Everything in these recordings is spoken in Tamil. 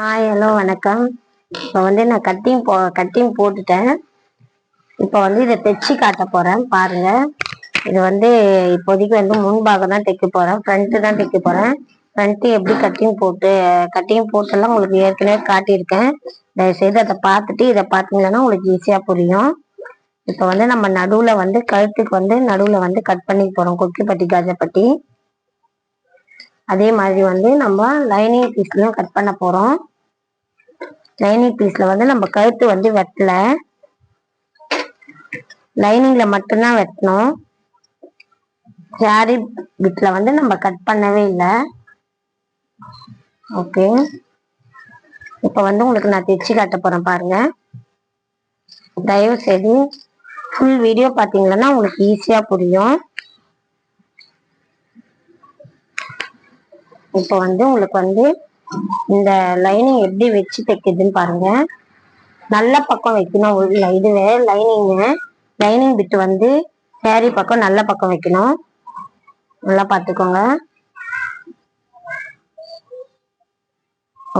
ஹாய் ஹலோ வணக்கம். இப்போ வந்து நான் கட்டிங் போ கட்டிங் போட்டுட்டேன். இப்போ வந்து இதை தைச்சி காட்ட போகிறேன் பாருங்கள் இது வந்து இப்போதைக்கு வந்து முன்பாக தான் தைக்க போகிறேன் ஃப்ரண்ட்டு தான் தைக்க போகிறேன் ஃப்ரண்ட்டு எப்படி கட்டிங் போட்டு கட்டிங் போட்டெல்லாம் உங்களுக்கு ஏற்கனவே காட்டியிருக்கேன். தயவுசெய்து அதை பார்த்துட்டு இதை பார்த்தீங்கன்னா உங்களுக்கு ஈஸியாக புரியும். இப்போ வந்து நம்ம நடுவில் வந்து கழுத்துக்கு வந்து நடுவில் வந்து கட் பண்ணி போகிறோம் கொக்கிப்பட்டி காஜப்பட்டி. அதே மாதிரி வந்து நம்ம லைனிங் பீஸ்லையும் கட் பண்ண போகிறோம் லைனிங் பீஸில் வந்து நம்ம கழுத்து வந்து வெட்டல. லைனிங்கில் மட்டும்தான் வெட்டணும். சாரி பிட்டில் வந்து நம்ம கட் பண்ணவே இல்லை. ஓகே இப்போ வந்து உங்களுக்கு நான் தைச்சு காட்ட போகிறேன் பாருங்க. தயவு செய்து ஃபுல் வீடியோ பார்த்தீங்கன்னா உங்களுக்கு ஈஸியாக புரியும். இப்போ வந்து உங்களுக்கு வந்து இந்த லைனிங் எப்படி வச்சு தைக்குதுன்னு பாருங்க. நல்ல பக்கம் வைக்கணும் உள்ள இதுவே லைனிங்கு லைனிங் பிட் வந்து சேரீ பக்கம் நல்ல பக்கம் வைக்கணும். நல்லா பார்த்துக்கோங்க.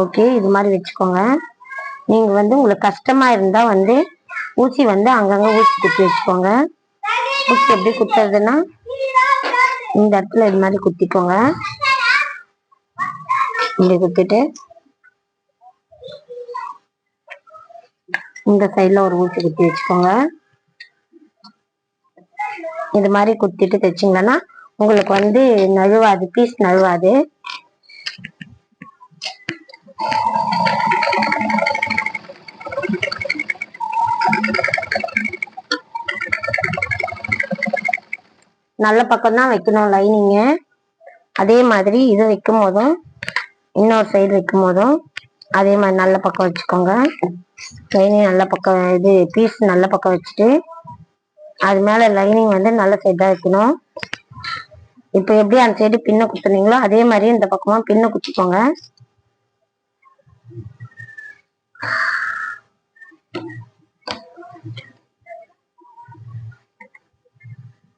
ஓகே இது மாதிரி வச்சுக்கோங்க. நீங்க வந்து உங்களுக்கு கஷ்டமா இருந்தா வந்து ஊசி வந்து அங்கங்க ஊசி குத்தி வச்சுக்கோங்க. ஊசி எப்படி குத்துறதுன்னா இந்த இடத்துல இது மாதிரி குத்திக்கோங்க. இங்க குத்திட்டு இந்த சைட்ல ஒரு ஊசி குத்தி வச்சுக்கோங்க. இது மாதிரி குத்திட்டு தைச்சிங்கன்னா உங்களுக்கு வந்து நழுவாது பீஸ் நழுவாது. நல்ல பக்கம் தான் வைக்கணும் லைனிங்கு அதே மாதிரி இது வைக்கும் போதும் இன்னொரு சைடு வைக்கும் போதும் அதே மாதிரி நல்ல பக்கம் வச்சுக்கோங்க. லைனிங் நல்ல பக்கம் இது பீஸ் நல்ல பக்கம் வச்சுட்டு அது மேலே லைனிங் வந்து நல்ல சைடாக வைக்கணும். இப்போ எப்படி அந்த சைடு பின்ன குத்துனீங்களோ அதே மாதிரி இந்த பக்கமாக பின்ன குத்திக்கோங்க.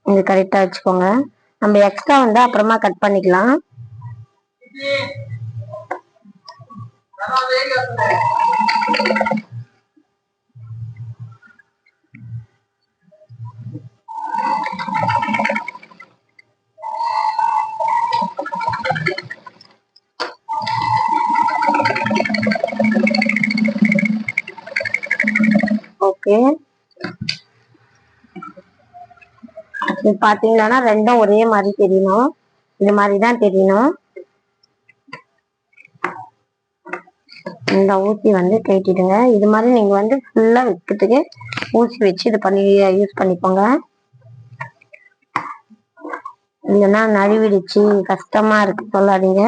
இது கரெக்டா வச்சுக்கோங்க. நம்ம எக்ஸ்ட்ரா வந்து அப்புறமா கட் பண்ணிக்கலாம். ஓகே. இது பாத்தீங்கன்னா ரெண்டும் ஒரே மாதிரி தெரியணும். இது மாதிரி தான் தெரியணும். இந்த ஊசி வந்து கட்டிடுங்க இது மாதிரி நீங்க வந்து ஃபுல்லா வைக்கிறதுக்கு ஊசி வச்சு இது பண்ணி யூஸ் பண்ணிக்கோங்க. இல்லைன்னா நழுவிடுச்சு கஷ்டமா இருக்கு சொல்லாதீங்க.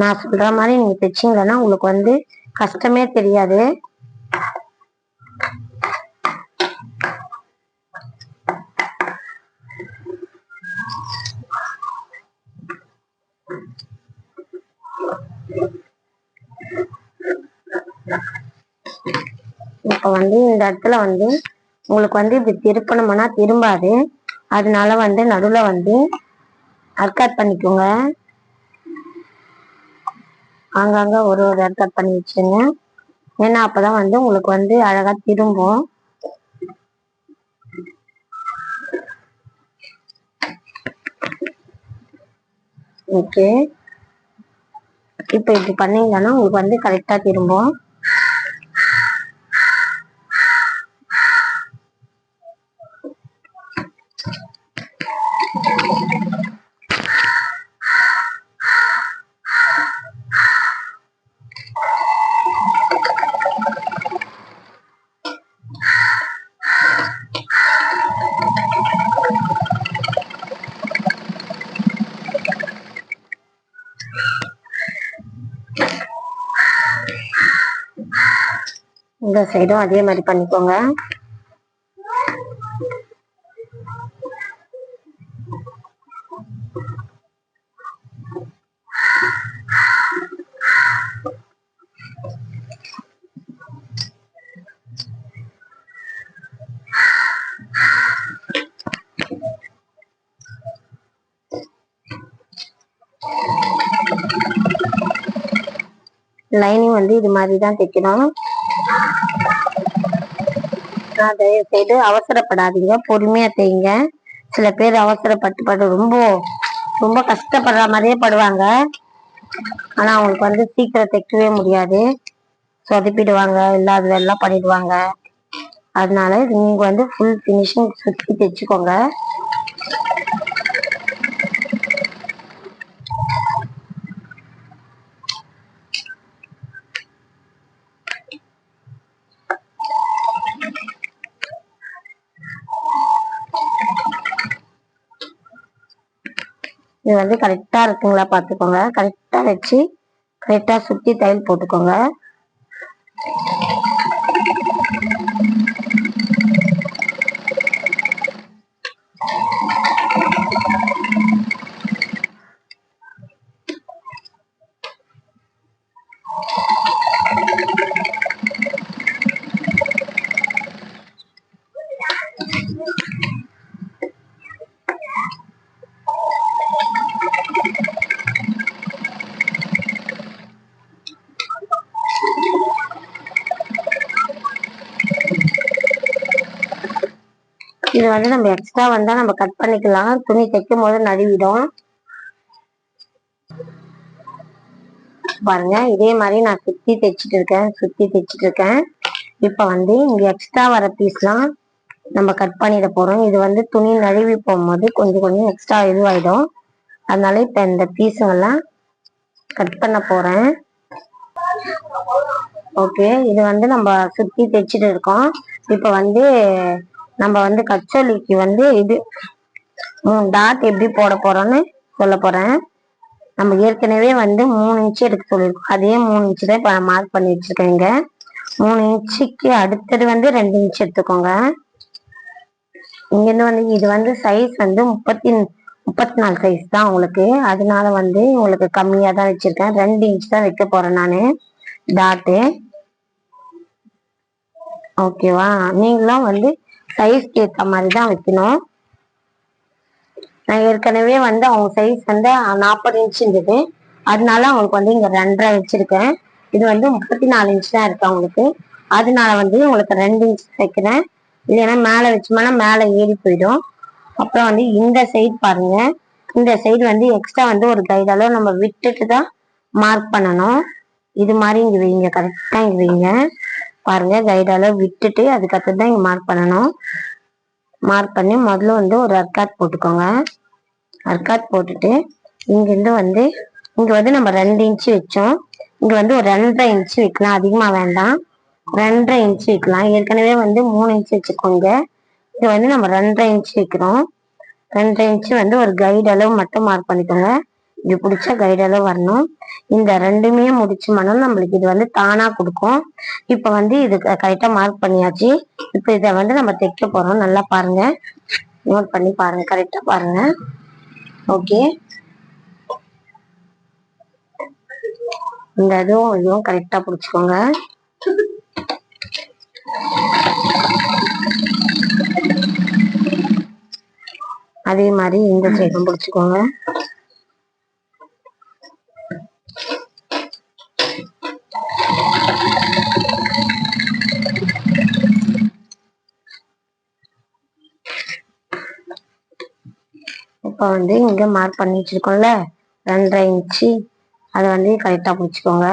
நான் சொல்ற மாதிரி நீங்க தைச்சிங்கன்னா உங்களுக்கு வந்து கஷ்டமே தெரியாது. அப்போ வந்து இந்த இடத்துல வந்து உங்களுக்கு வந்து இப்படி திருப்பணும்னா திரும்பாது. அதனால வந்து நடுவுல வந்து அர்க்காட் பண்ணிக்கோங்க. அங்கங்க ஒரு ஒரு அர்க்காட் பண்ணி வச்சுங்க. ஏன்னா அப்போதான் வந்து உங்களுக்கு வந்து அழகா திரும்பும். ஓகே இப்போ இப்படி பண்ணீங்கன்னா உங்களுக்கு வந்து கரெக்டா திரும்பும். இந்த சைடும் அதே மாதிரி பண்ணிக்கோங்க. லைனிங் வந்து இது மாதிரி தான் தைக்கணும். தயவு செய்து அவசரப்படாதீங்க. பொறுமையா செய்யுங்க. சில பேர் அவசரப்பட்டு பட்டு ரொம்ப ரொம்ப கஷ்டப்படுற மாதிரியே படுவாங்க. ஆனா அவங்களுக்கு வந்து சீக்கிரம் தைக்கவே முடியாது. சொதப்பிடுவாங்க இல்லாததெல்லாம் பண்ணிடுவாங்க. அதனால நீங்க வந்து ஃபுல் ஃபினிஷிங் சுத்தி தைச்சுக்கோங்க. இது வந்து கரெக்டா இருக்குங்களா பாத்துக்கோங்க கரெக்டா வச்சு கரெக்டா சுத்தி தையல் போட்டுக்கோங்க. இது வந்து நம்ம எக்ஸ்ட்ரா வந்தா நம்ம கட் பண்ணிக்கலாம். துணி தைக்கும் போது நழுவிடும் பாருங்க இதே மாதிரி நான் சுத்தி தைச்சிட்டு இருக்கேன் சுத்தி தைச்சிட்டு இருக்கேன். இப்ப வந்து இங்க எக்ஸ்ட்ரா வர பீஸ்லாம் நம்ம கட் பண்ணிட போறோம். இது வந்து துணி நழுவி போகும்போது கொஞ்சம் கொஞ்சம் எக்ஸ்ட்ரா இதுவாயிடும். அதனால இப்ப இந்த பீஸுங்கெல்லாம் கட் பண்ண போறேன். ஓகே இது வந்து நம்ம சுத்தி தைச்சிட்டு இருக்கோம். இப்ப வந்து நம்ம வந்து கச்சோலிக்கு வந்து இது டாட் எப்படி போட போறோம்னு சொல்ல போறேன். நம்ம ஏற்கனவே வந்து மூணு இன்ச்சு எடுக்க சொல்லியிருக்கோம். அதே மூணு இன்ச்சு தான் இப்போ மார்க் பண்ணி வச்சுருக்கேங்க. மூணு இன்ச்சுக்கு அடுத்தது வந்து ரெண்டு இன்ச் எடுத்துக்கோங்க. இங்கேருந்து வந்து இது வந்து சைஸ் வந்து முப்பத்தி முப்பத்தி நாலு சைஸ் தான் உங்களுக்கு. அதனால வந்து உங்களுக்கு கம்மியாக தான் வச்சுருக்கேன். ரெண்டு இன்ச் தான் வைக்க போகிறேன் நான். டாட்டு ஓகேவா நீங்களும் வந்து சைஸ்க்கு ஏற்ற மாதிரி தான் வைக்கணும். நான் ஏற்கனவே வந்து அவங்க சைஸ் வந்து நாற்பது இன்ச் இருந்தது. அதனால அவங்களுக்கு வந்து இங்கே ரெண்டரை வச்சிருக்கேன் இது வந்து முப்பத்தி நாலு இன்ச் தான் இருக்குது அவங்களுக்கு. அதனால வந்து உங்களுக்கு ரெண்டு இன்ச் வைக்கிறேன். இல்லைன்னா மேலே வச்சோம்னா மேலே ஏறி போயிடும். அப்புறம் வந்து இந்த சைடு பாருங்க. இந்த சைடு வந்து எக்ஸ்ட்ரா வந்து ஒரு கைடு நம்ம விட்டுட்டு தான் மார்க் பண்ணணும். இது மாதிரி இங்கே வைங்க கரெக்டாக இங்கே வைங்க. பாருங்க கைடால விட்டுட்டு அதுக்கப்புறம் தான் இங்க மார்க் பண்ணணும். மார்க் பண்ணி முதல்ல வந்து ஒரு அர்க்காட் போட்டுக்கோங்க. அர்க்காட் போட்டுட்டு இங்கிருந்து வந்து இங்க வந்து நம்ம ரெண்டு இன்ச்சு வச்சோம். இங்க வந்து ஒரு ரெண்டரை இன்ச்சு வைக்கலாம் அதிகமா வேண்டாம். ரெண்டரை இன்ச்சு வைக்கலாம். ஏற்கனவே வந்து மூணு இன்ச்சு வச்சுக்கோங்க இது வந்து நம்ம ரெண்டரை இன்ச்சு வைக்கிறோம். ரெண்டரை இன்ச்சு வந்து ஒரு கைடு அளவு மட்டும் மார்க் பண்ணிக்கோங்க. இது பிடிச்ச கைடெல்லாம் வரணும். இந்த ரெண்டுமே முடிச்சோம்னா நம்மளுக்கு இது வந்து தானா கொடுக்கும். இப்போ வந்து இது கரெக்டாக மார்க் பண்ணியாச்சு. இப்போ இதை வந்து நம்ம தைக்க போகிறோம் நல்லா பாருங்க. நோட் பண்ணி பாருங்க. கரெக்டாக பாருங்க. ஓகே இந்த இதுவும் இதுவும் கரெக்டாக பிடிச்சிக்கோங்க. அதே மாதிரி இந்த சைடும் பிடிச்சிக்கோங்க. இப்போ வந்து இங்கே மார்க் பண்ணி வச்சுருக்கோம்ல ரெண்டரை இன்ச்சு. அதை வந்து கரெக்டாக பிடிச்சிக்கோங்க.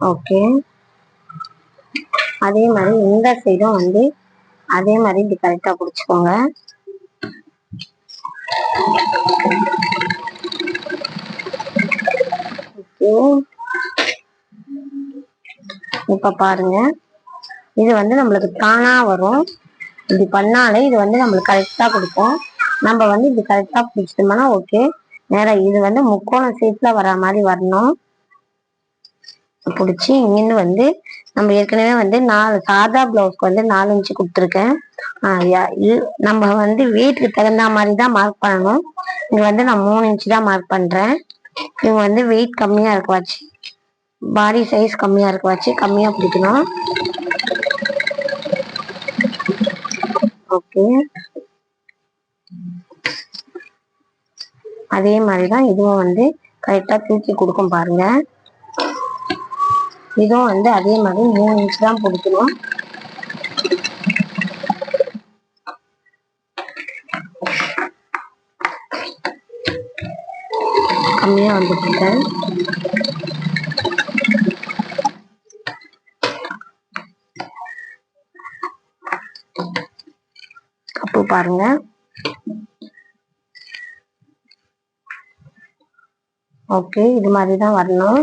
ஓகே. அதே மாதிரி இந்த சைடும் வந்து அதே மாதிரி இப்படி கரெக்டாக பிடிச்சிக்கோங்க. ஓகே. இப்ப பாருங்க. இது வந்து நம்மளுக்கு தானா வரும். இப்படி பண்ணாலே இது வந்து நம்மளுக்கு கரெக்டா கொடுக்கும். நம்ம வந்து இப்படி கரெக்டா பிடிச்சிட்டோம்னா ஓகே நேராக இது வந்து முக்கோண சீட்டில் வர மாதிரி வரணும். பிடிச்சி இங்கிருந்து வந்து நம்ம ஏற்கனவே வந்து நாலு சாதா பிளவுஸ்க்கு வந்து நாலு இன்ச்சு கொடுத்துருக்கேன். யா- இது- நம்ம வந்து வெயிட்டுக்கு தகுந்த மாதிரி தான் மார்க் பண்ணணும். இங்க வந்து நான் மூணு இன்ச்சு தான் மார்க் பண்றேன். இவங்க வந்து வெயிட் கம்மியா இருக்க வச்சு. பாடி சைஸ் கம்மியாக இருக்க வச்சு கம்மியாக பிடிக்கணும். ஓகே அதே மாதிரி தான் இதுவும் வந்து கரெக்டாக தூக்கி கொடுக்கும் பாருங்க. இதுவும் வந்து அதே மாதிரி மூணு இன்ச் தான் பிடிக்கணும். கம்மியாக வந்துட்டு பாருங்க. ஓகே இது மாதிரி தான் வரணும்.